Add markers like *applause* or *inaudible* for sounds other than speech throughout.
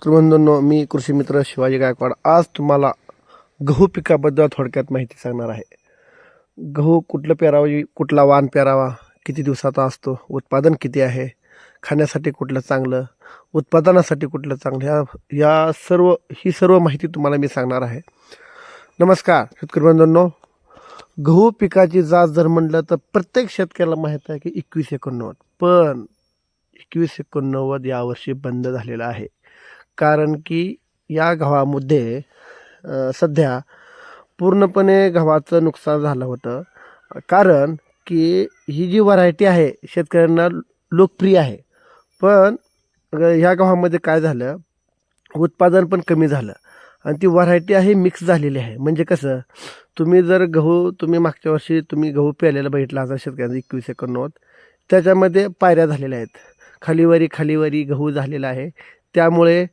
शेतकरी बंधूंनो मी कृषी मित्र शिवाजी गायकवाड. आज तुम्हाला गहू पिकाबद्दल थोडक्यात माहिती सांगणार आहे. गहू कुठलं पेरावं कुठला वाण पेरावा किती दिवसाचा असतो उत्पादन किती आहे खाण्यासाठी कुठलं चांगलं उत्पादनासाठी कुठलं चांगलं ह्या या सर्व ही सर्व माहिती तुम्हाला मी सांगणार आहे. नमस्कार शेतकरी बंधूंनो. गहू पिकाची जात जर म्हटलं तर प्रत्येक शेतकऱ्याला माहीत आहे की एकवीस एकोणनव्वद. पण एकवीस एकोणनव्वद यावर्षी बंद झालेलं आहे. कारण की या गव्हामध्ये सध्या पूर्णपणे गव्हाचं नुकसान झालं होतं. कारण की ही जी व्हरायटी आहे शेतकऱ्यांना लोकप्रिय आहे. पण ह्या गव्हामध्ये काय झालं? उत्पादन पण कमी झालं. आणि ती व्हरायटी आहे मिक्स झालेली आहे. म्हणजे कसं? तुम्ही जर गहू तुम्ही मागच्या वर्षी तुम्ही गहू प्यायलेला बघितला असा शेतकऱ्यांचा एकवीस एकोणनव्वद त्याच्यामध्ये पायऱ्या झालेल्या आहेत. खालीवरी खालीवरी गहू झालेला आहे. त्यामुळे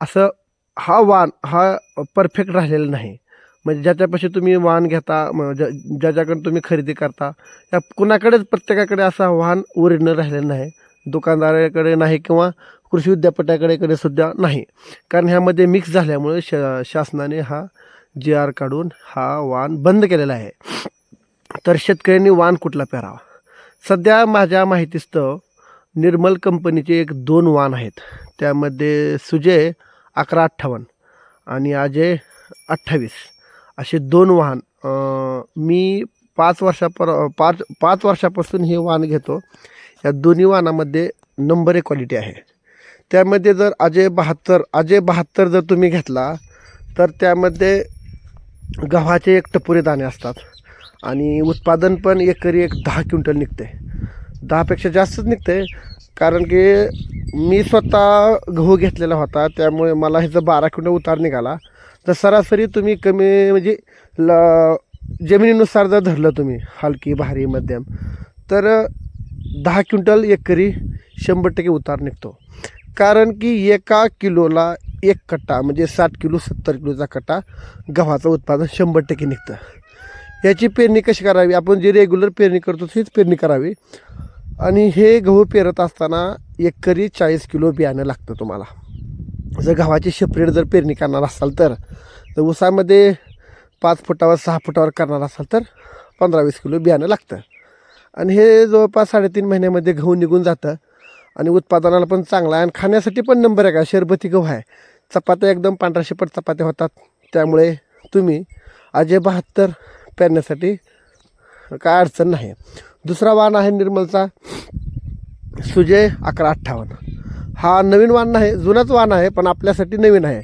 असं हा वाण हा परफेक्ट राहिलेला नाही. म्हणजे ज्याच्यापाशी तुम्ही वाण घेता म- ज्या ज्याच्याकडून तुम्ही खरेदी करता या कुणाकडेच प्रत्येकाकडे असा वाहन ओरिजिनल राहिलेला नाही. दुकानदाराकडे नाही किंवा कृषी विद्यापीठाकडे सुद्धा नाही. कारण ह्यामध्ये मिक्स झाल्यामुळे श शासनाने हा जी आर काढून हा वाण बंद केलेला आहे. तर शेतकऱ्यांनी वाण कुठला पेरावा? सध्या माझ्या माहितीस्तव निर्मल कंपनीचे एक दोन वाण आहेत. त्यामध्ये सुजय अकरा अठ्ठावन्न आणि अजय अठ्ठावीस. असे दोन वाहन मी पाच वर्षापर पाच पाच वर्षापासून हे वाहन घेतो. या दोन्ही वाहनामध्ये नंबर एक क्वालिटी आहे. त्यामध्ये जर अजय बहात्तर अजय बहात्तर जर तुम्ही घेतला तर त्यामध्ये गव्हाचे एक टपुरे दाणे असतात आणि उत्पादन पण एकरी एक दहा क्विंटल निघते. दहापेक्षा जास्तच निघते कारण की मी स्वतः गहू घेतलेला होता त्यामुळे मला ह्याचं बारा क्विंटल उतार निघाला. तर सरासरी तुम्ही कमी म्हणजे ल जमिनीनुसार जर धरलं तुम्ही हलकी भारी मध्यम तर दहा क्विंटल एकरी शंभर टक्के उतार निघतो. कारण की एका किलोला एक कट्टा म्हणजे साठ किलो सत्तर किलोचा कट्टा गव्हाचं उत्पादन शंभर टक्के निघतं. याची पेरणी कशी करावी? आपण जी रेग्युलर पेरणी करतो तीच पेरणी करावी. आणि हे गहू पेरत असताना एकरी चाळीस किलो बियाणं लागतं तुम्हाला. जर गव्हाची शेपरेट जर पेरणी करणार असाल तर उसामध्ये पाच फुटावर सहा फुटावर करणार असाल तर पंधरा वीस किलो बियाणं लागतं. आणि हे जवळपास साडेतीन महिन्यामध्ये गहू निघून जातं आणि उत्पादनाला पण चांगला आहे. आणि खाण्यासाठी पण नंबर आहे. का शरबती गहू आहे. चपात्या एकदम पांढरा शेपट चपात्या होतात. त्यामुळे तुम्ही अजय बहात्तर पेरण्यासाठी काय अडचण नाही. दुसरा वाहन आहे निर्मलचा. सुजय अकरा अठ्ठावन्न. हा नवीन वाण नाही जुनाच वाण आहे पण आपल्यासाठी नवीन आहे.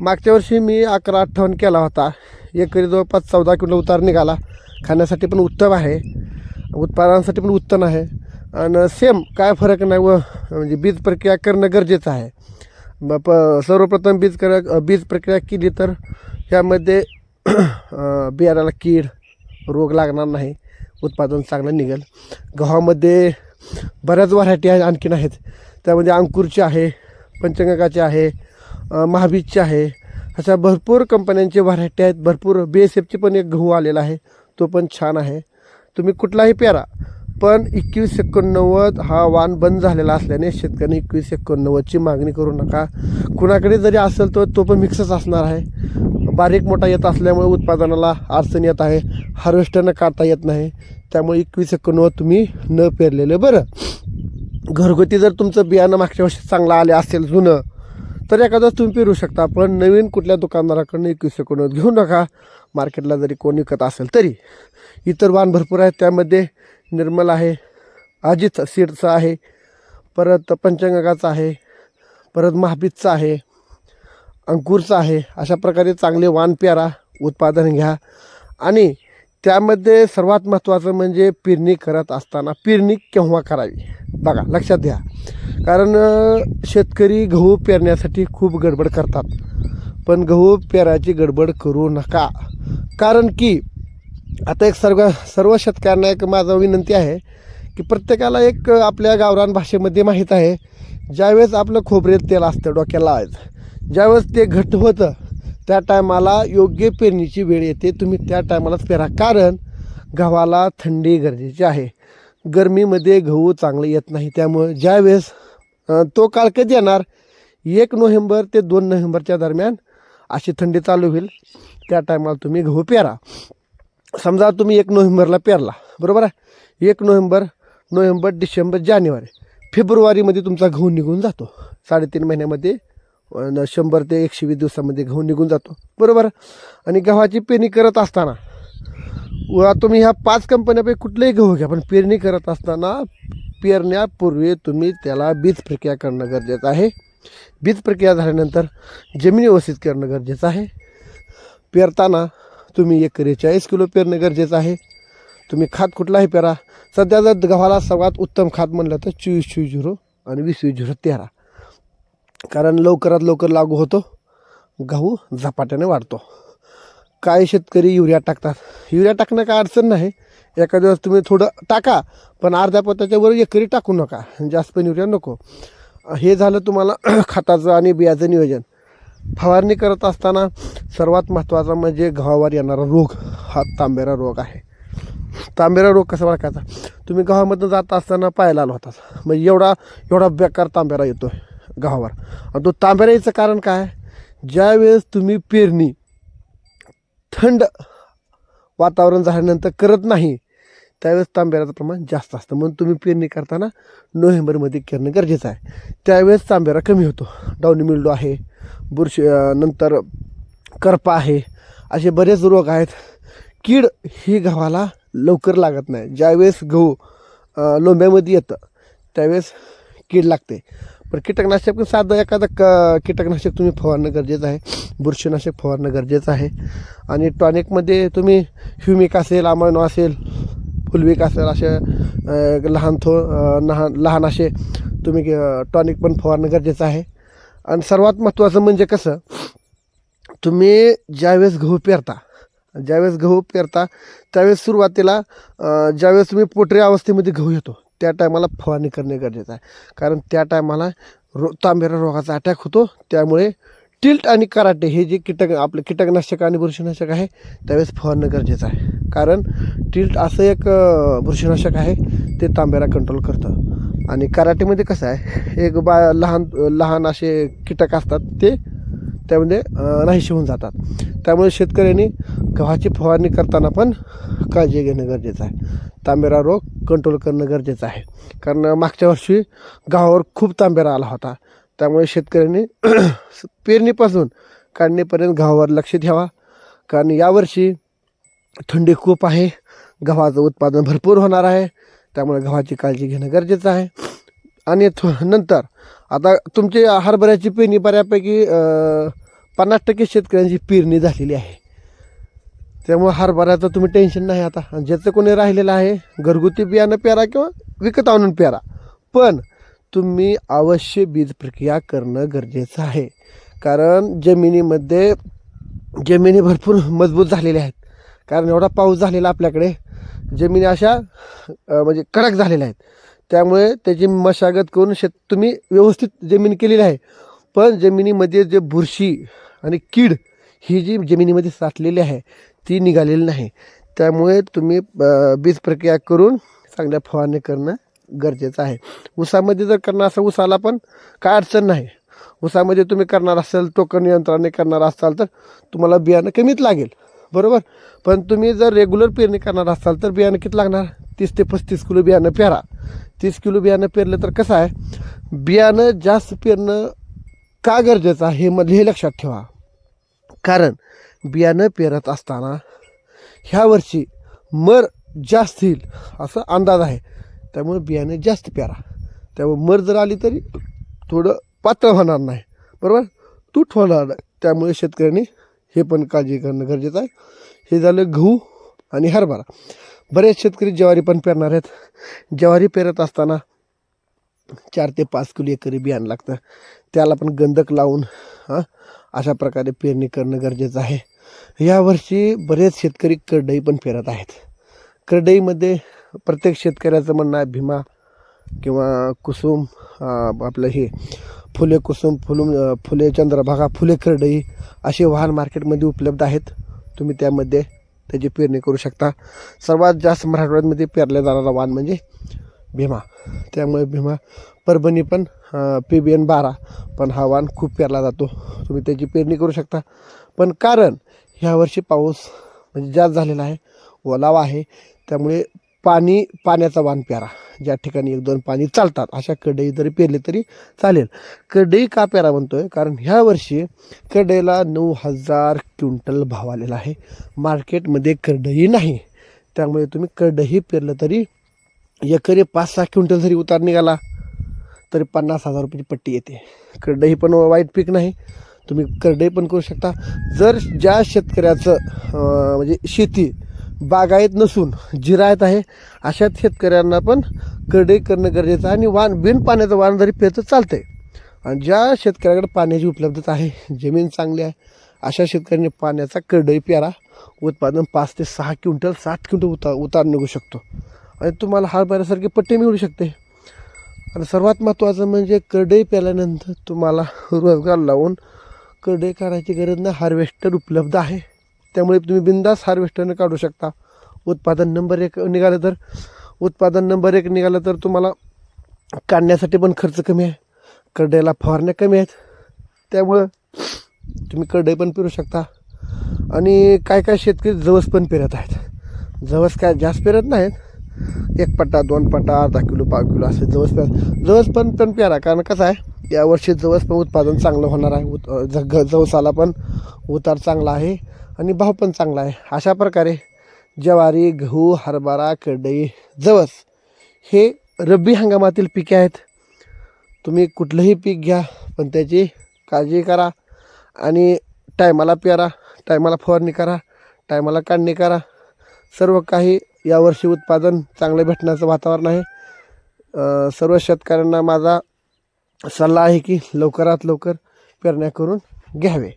मागच्या वर्षी मी अकरा अठ्ठावन्न केला होता. एकरी जवळपास चौदा किलो उतार निघाला. खाण्यासाठी पण उत्तम आहे. उत्पादनासाठी पण उत्तम आहे. आणि सेम काय फरक नाही व म्हणजे बीज प्रक्रिया करणं गरजेचं आहे. ब प सर्वप्रथम बीज कर बीज प्रक्रिया केली तर यामध्ये बियाणाला कीड रोग लागणार नाही. उत्पादन चांगलं निघेल. गव्हामध्ये बऱ्याच व्हरायटी आहेत आणखीन आहेत. त्यामध्ये अंकुरची आहे पंचगंगाची आहे महाबीजची आहे. अशा भरपूर कंपन्यांचे व्हरायटी आहेत. भरपूर बी एस एफची पण एक गहू आलेला आहे. तो पण छान आहे. तुम्ही कुठलाही पेरा पण एकवीस एकोणनव्वद हा वाण बंद झालेला असल्याने शेतकऱ्यांनी एकवीस एकोणनव्वदची मागणी करू नका. कुणाकडे जरी असेल तर तो पण मिक्सच असणार आहे. बारीक मोठा येत असल्यामुळे उत्पादनाला अडचण येत आहे. हार्वेस्टरनं काढता येत नाही. त्यामुळे एकवीस एकोणवर तुम्ही न पेरलेलं. बरं. घरगुती जर तुमचं बियाणं मागच्या वर्षी चांगलं आले असेल जुनं तर एखादंच तुम्ही पेरू शकता. पण नवीन कुठल्या दुकानदाराकडनं एकवीस एकोणनव्वद घेऊ नका. मार्केटला जरी कोण विकत असेल तरी. इतर वाण भरपूर आहेत. त्यामध्ये निर्मल आहे अजित सीडचं आहे परत पंचगंगाचं आहे परत महाबीजचं आहे. अंकुरचं आहे. अशा प्रकारे चांगले वाण प्यारा उत्पादन घ्या. आणि त्यामध्ये सर्वात महत्त्वाचं म्हणजे पेरणी करत असताना पेरणी केव्हा करावी? बघा लक्षात घ्या. कारण शेतकरी गहू पेरण्यासाठी खूप गडबड करतात. पण गहू पेरायची गडबड करू नका. कारण की आता एक सर्व सर्व शेतकऱ्यांना एक माझा विनंती आहे की प्रत्येकाला एक आपल्या गावरान भाषेमध्ये माहीत आहे ज्यावेळेस आपलं खोबरेल तेल असतं डोक्याला लावायचं ज्यावेळेस ते घट्ट होतं त्या टायमाला योग्य पेरणीची वेळ येते. तुम्ही त्या टायमालाच पेरा. कारण गव्हाला थंडी गरजेची आहे. गरमीमध्ये गहू चांगले येत नाही. त्यामुळे ज्यावेळेस तो काळ कधी येणार? एक नोव्हेंबर ते दोन नोव्हेंबरच्या दरम्यान अशी थंडी चालू होईल. त्या टायमाला तुम्ही गहू पेरा. समजा तुम्ही एक नोव्हेंबरला पेरला बरोबर आहे? एक नोव्हेंबर नोव्हेंबर डिसेंबर जानेवारी फेब्रुवारीमध्ये तुमचा गहू निघून जातो. साडेतीन महिन्यामध्ये शंभर ते एकशे वीस दिवसामध्ये गहू निघून जातो. बरोबर? आणि गव्हाची पेरणी करत असताना व तुम्ही ह्या पाच कंपन्यापैकी कुठलेही गहू घ्या पण पेरणी करत असताना पेरण्यापूर्वी तुम्ही त्याला बीज प्रक्रिया करणं गरजेचं आहे. बीज प्रक्रिया झाल्यानंतर जमीन व्यवस्थित करणं गरजेचं आहे. पेरताना तुम्ही एकरी चाळीस किलो पेरणं गरजेचं आहे. तुम्ही खात कुठलाही पेरा. सध्या जर गव्हाला सर्वात उत्तम खात म्हणलं तर चोवीस चोवीस झिरो आणि वीस वीस झिरो तेरा. कारण लवकरात लवकर लागू होतो. गहू झपाट्याने वाढतो. काही शेतकरी युरिया टाकतात? युरिया टाकणं काय अडचण नाही. एका दिवस तुम्ही थोडं टाका पण अर्ध्या पोत्याच्या वर एकरी टाकू नका. जास्त पण युरिया नको. हे झालं तुम्हाला *clears throat* खताचं आणि बियाचं नियोजन. फवारणी करत असताना सर्वात महत्त्वाचा म्हणजे गव्हावर येणारा रोग हा तांबेरा रोग आहे. तांबेरा रोग कसा ओळखायचा? तुम्ही गव्हामधून जात असताना पाहायला आला होता मग एवढा एवढा बेकार तांबेरा येतो आहे गव्हावर आणि तो तांबेरा कारण काय? ज्यावेळेस तुम्ही पेरणी थंड वातावरण झाल्यानंतर करत नाही त्यावेळेस तांबेराचं प्रमाण जास्त असतं. म्हणून तुम्ही पेरणी करताना नोव्हेंबरमध्ये करणं गरजेचं आहे. त्यावेळेस तांबेरा कमी होतो. डाऊनी मिल्डो आहे बुरशी नंतर करपा आहे असे बरेच रोग आहेत. कीड ही गव्हाला लवकर लागत नाही. ज्यावेळेस गहू लोंब्यामध्ये येतं त्यावेळेस कीड लागते. पण कीटकनाशक पण साधं एखादं क कीटकनाशक तुम्ही फवारणं गरजेचं आहे. बुरशीनाशक फवारणं गरजेचं आहे. आणि टॉनिकमध्ये तुम्ही ह्युमिक असेल अमायनो असेल फुलविक असेल असे लहान थो लहान लहान असे तुम्ही टॉनिक पण फवारणं गरजेचं आहे. आणि सर्वात महत्त्वाचं म्हणजे कसं तुम्ही ज्यावेळेस गहू पेरता ज्यावेळेस गहू पेरता त्यावेळेस सुरुवातीला ज्यावेळेस तुम्ही पोटरी अवस्थेमध्ये गहू येतो त्या टायमाला फवारणी करणे गरजेचं आहे. कारण त्या टायमाला रो तांबेरा रोगाचा अटॅक होतो. त्यामुळे टिल्ट आणि कराटे हे जे कीटक आपले कीटकनाशक आणि बुरशीनाशक आहे त्यावेळेस फवारणं गरजेचं आहे. कारण टिल्ट असं एक बुरशीनाशक आहे ते तांबेरा कंट्रोल करतं. आणि कराटेमध्ये कसं आहे एक बा लहान लहान असे कीटक असतात ते त्यामध्ये नाहीशी होऊन जातात. त्यामुळे शेतकऱ्यांनी गव्हाची फवारणी करताना पण काळजी घेणं गरजेचं आहे. तांबेरा रोग कंट्रोल करणं गरजेचं आहे. कारण मागच्या वर्षी गावावर खूप तांबेरा आला होता. त्यामुळे शेतकऱ्यांनी *clears throat* पेरणीपासून काढणीपर्यंत गव्हावर लक्ष ठेवा. कारण यावर्षी थंडी खूप आहे. गव्हाचं उत्पादन भरपूर होणार आहे. त्यामुळे गव्हाची काळजी घेणं गरजेचं आहे. आणि थो नंतर आता तुमची हरभऱ्याची पेरणी बऱ्यापैकी पन्नास टक्के शेतकऱ्यांची पेरणी झालेली आहे. त्यामुळे हरभऱ्याचं तुम्ही टेन्शन नाही आता. ज्याचं कोणी राहिलेलं आहे घरगुती बियाणं पेरा किंवा विकत आणून पेरा पण तुम्ही अवश्य बीज प्रक्रिया करणं गरजेचं आहे. कारण जमिनीमध्ये जमिनी भरपूर मजबूत झालेल्या आहेत. कारण एवढा पाऊस झालेला आपल्याकडे जमिनी अशा म्हणजे कडक झालेल्या आहेत. त्यामुळे त्याची मशागत करून शेत तुम्ही व्यवस्थित जमीन केलेली आहे. पण जमिनीमध्ये जे बुरशी आणि कीड ही जी जमिनीमध्ये साठलेली आहे ती निघालेली नाही. त्यामुळे तुम्ही बीज प्रक्रिया करून चांगल्या फवारणी करणं गरजेचं आहे. ऊसामध्ये जर करणार असेल ऊसाला पण काय अडचण नाही. ऊसामध्ये तुम्ही करणार असाल टोकन यंत्राने करणार असाल तर तुम्हाला बियाणं कमीच लागेल. बरोबर? पण तुम्ही जर रेग्युलर पेरणी करणार असाल तर बियाणं किती लागणार? तीस ते पस्तीस किलो बियाणं पेरा. तीस किलो बियाणं पेरलं तर कसं आहे? बियाणं जास्त पेरणं का गरजेचं आहे हे मधले हे लक्षात ठेवा. कारण बियाणं पेरत असताना ह्या वर्षी मर जास्त येईल असा अंदाज आहे. त्यामुळे बियाणं जास्त पेरा त्यामुळे मर जर आली तरी थोडं पातळ होणार नाही. बरोबर? तूट होणार नाही. त्यामुळे शेतकऱ्यांनी हे पण काळजी करणं गरजेचं आहे. हे झालं गहू आणि हरभरा. बरेच शेतकरी ज्वारी पण पेरणार आहेत. ज्वारी पेरत असताना चार ते पाच किलो एकरी बियाणं लागतं. त्याला पण गंधक लावून हां अशा प्रकारे पेरणी करणं गरजेचं आहे. यावर्षी बरेच शेतकरी करडई पण पेरत आहेत. करडईमध्ये प्रत्येक शेतकऱ्याचं म्हणणं आहे भीमा किंवा कुसुम आपलं हे फुले कुसुम फुलुम फुले चंद्रभागा फुले करडई असे वाहन मार्केटमध्ये उपलब्ध आहेत. तुम्ही त्यामध्ये त्याची पेरणी करू शकता. सर्वात जास्त मराठवाड्यामध्ये पेरल्या जाणारा वाहन म्हणजे भीमा. त्यामुळे भीमा परभणी पण पी बी एन बारा पण हा वाण खूप पेरला जातो. तुम्ही त्याची पेरणी करू शकता. पण कारण ह्या वर्षी पाऊस म्हणजे जास्त झालेला आहे ओलावा आहे. त्यामुळे पाणी पाण्याचा वाण प्यारा ज्या ठिकाणी एक दोन पाणी चालतात अशा कडई जरी पेरले तरी चालेल. कडई का प्यारा म्हणतो आहे कारण ह्या वर्षी कडईला नऊ हजार क्विंटल भाव आलेला आहे. मार्केटमध्ये कडई नाही. त्यामुळे तुम्ही करडही पेरलं तरी एकरी पाच सहा क्विंटल जरी उतार निघाला तरी पन्नास हजार रुपयाची पट्टी येते. करडई पण वाईट पीक नाही. तुम्ही करडे पण करू शकता. जर ज्या शेतकऱ्याचं म्हणजे शेती बागायत नसून जिरायत आहे अशा शेतकऱ्यांना पण करडई करणं गरजेचं आहे आणि वाण बिन पाण्याचं वाण जरी पेरतं चालतंय. आणि ज्या शेतकऱ्याकडे पाण्याची उपलब्धता आहे जमीन चांगली आहे अशा शेतकऱ्यांनी पाण्याचा करडई प्यारा उत्पादन पाच ते सहा क्विंटल सात क्विंटल उतार उतार निघू शकतो. आणि तुम्हाला हरभऱ्यासारखे पट्टी मिळू शकते. आणि सर्वात महत्त्वाचं म्हणजे करडई प्याल्यानंतर तुम्हाला रोजगार लावून करडे काढायची गरज नाही. हार्वेस्टर उपलब्ध आहे. त्यामुळे तुम्ही बिंदास हार्वेस्टरनं काढू शकता. उत्पादन नंबर एक निघालं तर उत्पादन नंबर एक निघालं तर तुम्हाला काढण्यासाठी पण खर्च कमी आहे. करड्याला फवारण्या कमी आहेत. त्यामुळं तुम्ही करडे पण पेरू शकता. आणि काय काय शेतकरी जवस पण पेरत आहेत. जवस काय जास्त पेरत नाहीत. एक पट्टा दोन पट्टा अर्धा किलो पाव किलो असे जवस प्या जवस पण पण प्यारा कारण कसं आहे यावर्षी जवस पण उत्पादन चांगलं होणार आहे. उत ज- जवसाला पण उतार चांगला आहे आणि भाव पण चांगला आहे. अशा प्रकारे ज्वारी गहू हरभरा करडई जवस हे रब्बी हंगामातील पिके आहेत. तुम्ही कुठलंही पीक घ्या पण त्याची काळजी करा आणि टायमाला प्यारा टायमाला फवारणी करा टायमाला काढणी करा. सर्व काही यावर्षी उत्पादन चांगलं भेटण्याचं वातावरण आहे. सर्व शेतकऱ्यांना माझा सल्ला आहे की लवकरात लवकर पेरण्या करून घ्यावे.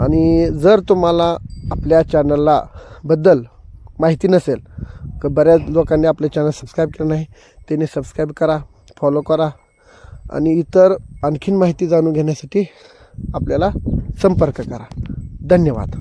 आणि जर तुम्हाला आपल्या चॅनलला बद्दल माहिती नसेल तर बऱ्याच लोकांनी आपले चॅनल सबस्क्राईब केलं नाही त्यांनी सबस्क्राईब करा फॉलो करा आणि इतर आणखीन माहिती जाणून घेण्यासाठी आपल्याला संपर्क करा. धन्यवाद.